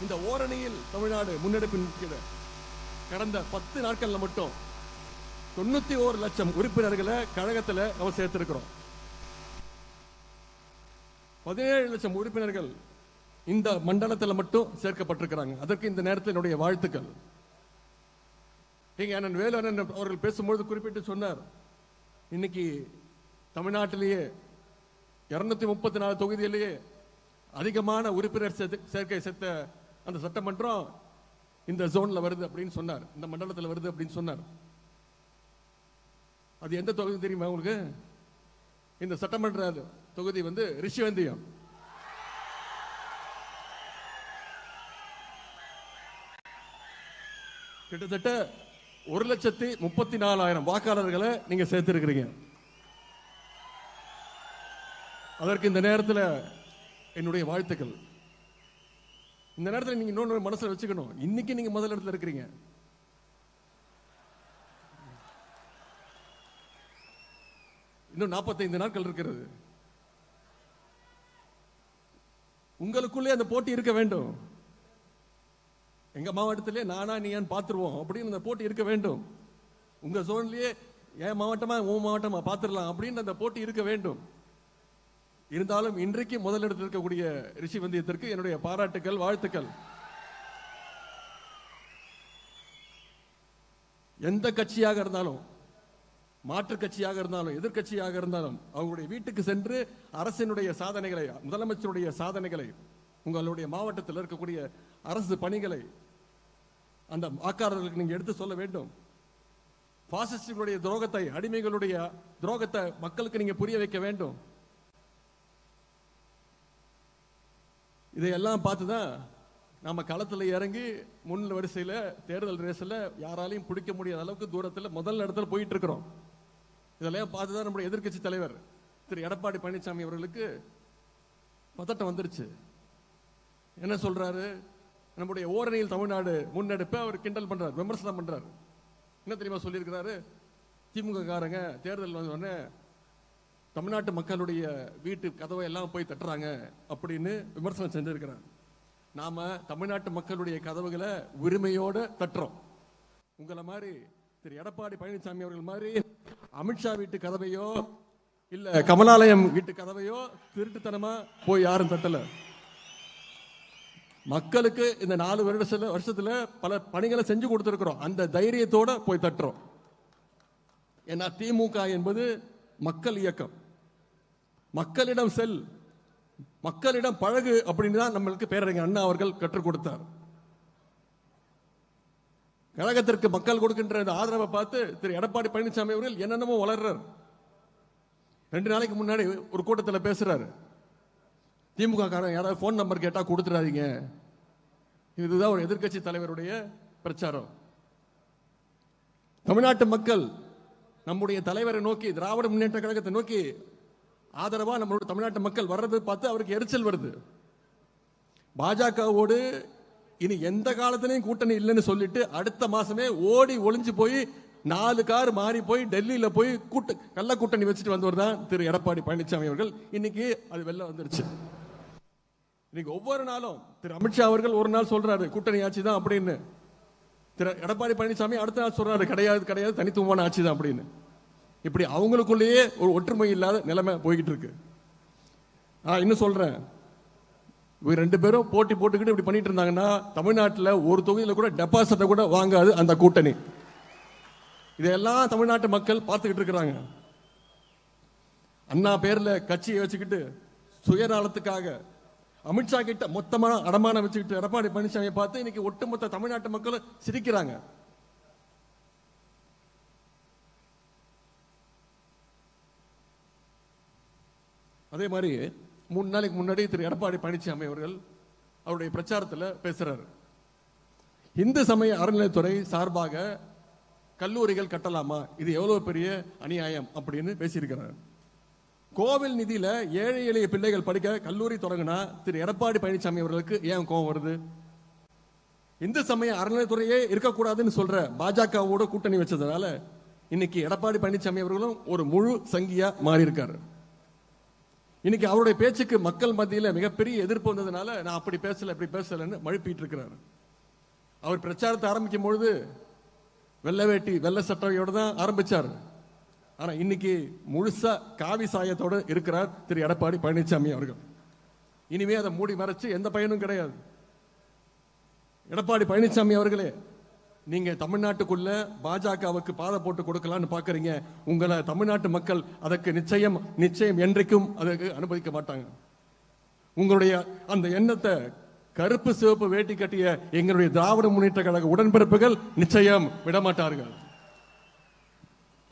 இந்த ஓரணியில் தமிழ்நாடு முன்னெடுப்பு கீழே கடந்த பத்து நாட்கள்ல மட்டும் தொண்ணூத்தி ஓரு லட்சம் உறுப்பினர்களை கழகத்தில் நம்ம சேர்த்திருக்கிறோம். பதினேழு லட்சம் உறுப்பினர்கள் இந்த மண்டலத்தில் மட்டும் சேர்க்கப்பட்டிருக்கிறாங்க. அதற்கு இந்த நேரத்தில் என்னுடைய வாழ்த்துக்கள். இங்க அண்ணன் வேலு அண்ணன் அவர்கள் பேசும்பொழுது குறிப்பிட்டு சொன்னார் இன்னைக்கு தமிழ்நாட்டிலேயே இருநூத்தி முப்பத்தி நாலு தொகுதியிலேயே அதிகமான உறுப்பினர் சேர்த்து- சேர்க்கை சேர்த்த அந்த சட்டமன்றம் இந்த ஜோன்ல வருது அப்படின்னு சொன்னார். இந்த மண்டலத்தில் வருது அப்படின்னு சொன்னார். அது எந்த தொகுதி தெரியுமா உங்களுக்கு? இந்த சட்டமன்ற தொகுதி வந்து ரிஷிவந்தியம். கிட்டத்தட்ட ஒரு லட்சத்தி முப்பத்தி நாலாயிரம் வாக்காளர்களை நீங்க சேர்த்திருக்கிறீங்க. அதற்கு இந்த நேரத்தில் என்னுடைய வாழ்த்துக்கள். இந்த நேரத்தில் நீங்க இன்னொன்று மனசுல வச்சுக்கணும். இன்னைக்கு நீங்க முதல் இடத்துல இருக்கிறீங்க. இன்னும் 45 நாட்கள் இருக்கிறது. உங்களுக்குள்ளே அந்த போட்டி இருக்க வேண்டும். எங்க மாவட்டத்திலே நானா நீயான்னு பார்த்துருவோம். அப்படின்னு அந்த போட்டி இருக்க வேண்டும். உங்க ஜோன்லயே என் மாவட்டமா உன் மாவட்டமா பார்த்துடலாம். அப்படின்னு அந்த போட்டி இருக்க வேண்டும். இருந்தாலும் இன்றைக்கு முதலிடத்தில் இருக்கக்கூடிய ரிஷி வந்தியத்திற்கு என்னுடைய பாராட்டுக்கள் வாழ்த்துக்கள். எந்த கட்சியாக இருந்தாலும் மாற்றுக் கட்சியாக இருந்தாலும் எதிர்க்கட்சியாக இருந்தாலும் அவங்களுடைய வீட்டுக்கு சென்று அரசினுடைய சாதனைகளை முதலமைச்சருடைய சாதனைகளை உங்களுடைய மாவட்டத்தில் இருக்கக்கூடிய அரசு பணிகளை அந்த வாக்காளர்களுக்கு நீங்க எடுத்து சொல்ல வேண்டும். பாசிஸ்டுகளுடைய துரோகத்தை அடிமைகளுடைய துரோகத்தை மக்களுக்கு நீங்க புரிய வைக்க வேண்டும். இதையெல்லாம் பார்த்து தான் நம்ம களத்தில் இறங்கி முன் வரிசையில் தேர்தல் ரேஸில் யாராலையும் பிடிக்க முடியாத அளவுக்கு தூரத்தில் முதல் இடத்துல போயிட்டு இருக்கிறோம் இதெல்லாம் பார்த்து தான் நம்முடைய எதிர்க்கட்சி தலைவர் திரு. எடப்பாடி பழனிசாமி அவர்களுக்கு பதட்டம் வந்துருச்சு. என்ன சொல்றாரு? நம்முடைய ஓரணியில் தமிழ்நாடு முன்னெடுப்பை அவர் கிண்டல் பண்றார் விமர்சனம் பண்றார். என்ன தெரியுமா சொல்லியிருக்கிறாரு? திமுக காரங்க தேர்தல் வந்த உடனே தமிழ்நாட்டு மக்களுடைய வீட்டு கதவை எல்லாம் போய் தட்டுறாங்க அப்படின்னு விமர்சனம் செஞ்சுருக்கிறாங்க. நாம் தமிழ்நாட்டு மக்களுடைய கதவுகளை உரிமையோடு தட்டுறோம். உங்களை மாதிரி திரு. எடப்பாடி பழனிசாமி அவர்கள் மாதிரி அமித்ஷா வீட்டு கதவையோ இல்லை கமலாலயம் வீட்டு கதவையோ திருட்டுத்தனமாக போய் யாரும் தட்டலை. மக்களுக்கு இந்த நாலு வருடத்துல வருஷத்தில் பல பணிகளை செஞ்சு கொடுத்துருக்குறோம். அந்த தைரியத்தோட போய் தட்டுறோம். ஏன்னா திமுக என்பது மக்கள் இயக்கம். மக்களிடம் செல் மக்களிடம் பழகு அப்படின்னு தான் நம்மளுக்கு பேரறிஞர் அண்ணா அவர்கள் கற்றுக் கொடுத்தார். கழகத்திற்கு மக்கள் கொடுக்கின்ற இந்த ஆதரவை பார்த்து திரு எடப்பாடி பழனிசாமி அவர்கள் என்னென்னமோ வளர்றார். ரெண்டு நாளைக்கு முன்னாடி ஒரு கூட்டத்தில் பேசுறாரு. திமுக காரன் யாராவது ஃபோன் நம்பர் கேட்டால் கொடுத்துடாதீங்க இதுதான் ஒரு எதிர்க்கட்சி தலைவருடைய பிரச்சாரம். தமிழ்நாட்டு மக்கள் நம்முடைய தலைவரை நோக்கி திராவிட முன்னேற்ற கழகத்தை நோக்கி ஆதரவாக நம்மளோட தமிழ்நாட்டு மக்கள் வர்றது பார்த்து அவருக்கு எரிச்சல் வருது. பாஜகவோடு இனி எந்த காலத்திலையும் கூட்டணி இல்லைன்னு சொல்லிட்டு அடுத்த மாசமே ஓடி ஒளிஞ்சு போய் நாலு கார் மாறி போய் டெல்லியில் போய் கூட்ட கள்ள கூட்டணி வச்சுட்டு வந்தவர் தான் திரு எடப்பாடி பழனிசாமி அவர்கள். இன்னைக்கு அது வெளில வந்துருச்சு. இன்னைக்கு ஒவ்வொரு நாளும் திரு அமித்ஷா அவர்கள் ஒரு நாள் சொல்றாரு கூட்டணி ஆட்சி தான் அப்படின்னு. திரு எடப்பாடி பழனிசாமி அடுத்த நாள் சொல்றாரு கிடையாது கிடையாது தனித்துவமான ஆட்சி தான் அப்படின்னு. இப்படி அவங்களுக்குள்ளேயே ஒரு ஒற்றுமை இல்லாத நிலைமை போய்கிட்டு இருக்கு நான் இன்னும் சொல்றேன். இவங்க ரெண்டு பேரும் போட்டி போட்டுக்கிட்டு இப்படி பண்ணிட்டு இருந்தாங்கன்னா தமிழ்நாட்டில் ஒரு தொகுதியில் கூட டெபாசிட்டை கூட வாங்காது அந்த கூட்டணி. இதையெல்லாம் தமிழ்நாட்டு மக்கள் பார்த்துக்கிட்டு இருக்கிறாங்க அண்ணா பேரில் கட்சியை வச்சுக்கிட்டு சுயநலத்துக்காக அமித்ஷா கிட்ட மொத்தமாக அடமானம் வச்சுக்கிட்டு எடப்பாடி பழனிசாமியை பார்த்து இன்னைக்கு ஒட்டுமொத்த தமிழ்நாட்டு மக்களும் சிரிக்கிறாங்க. அதே மாதிரி மூணு நாளைக்கு முன்னாடி திரு எடப்பாடி பழனிசாமி அவர்கள் அவருடைய பிரச்சாரத்தில் பேசுகிறார் இந்து சமய அறநிலையத்துறை சார்பாக கல்லூரிகள் கட்டலாமா? இது எவ்வளோ பெரிய அநியாயம் அப்படின்னு பேசியிருக்கிறார். கோவில் நிதியில் ஏழை எளிய பிள்ளைகள் படிக்க கல்லூரி தொடங்கினா திரு எடப்பாடி பழனிசாமி அவர்களுக்கு ஏன் கோபம் வருது? இந்து சமய அறநிலையத்துறையே இருக்கக்கூடாதுன்னு சொல்ற பாஜகவோட கூட்டணி வச்சதுனால இன்னைக்கு எடப்பாடி பழனிசாமி அவர்களும் ஒரு முழு சங்கியா மாறி இருக்காரு இன்னைக்கு அவருடைய பேச்சுக்கு மக்கள் மத்தியில் மிகப்பெரிய எதிர்ப்பு வந்ததுனால நான் அப்படி பேசலை இப்படி பேசலைன்னு மழுப்பிட்டு இருக்கிறார் அவர் பிரச்சாரத்தை ஆரம்பிக்கும் பொழுது வெள்ளை வேட்டி வெள்ளை சட்டையோடு தான் ஆரம்பிச்சார். ஆனால் இன்னைக்கு முழுசா காவி சாயத்தோட இருக்கிறார் திரு எடப்பாடி பழனிசாமி அவர்கள். இனிமே அதை மூடி மறைச்சு எந்த பயனும் கிடையாது. எடப்பாடி பழனிசாமி அவர்களே நீங்க தமிழ்நாட்டுக்குள்ள பாஜகவுக்கு பாதை போட்டு கொடுக்கலாம்னு பாக்குறீங்க. உங்களை தமிழ்நாட்டு மக்கள் அதற்கு நிச்சயம் நிச்சயம் என்றைக்கும் அதற்கு அனுமதிக்க மாட்டாங்க. உங்களுடைய அந்த எண்ணத்தை கருப்பு சிவப்பு வேட்டி கட்டிய எங்களுடைய திராவிட முன்னேற்ற கழக உடன்பிறப்புகள் நிச்சயம் விடமாட்டார்கள்.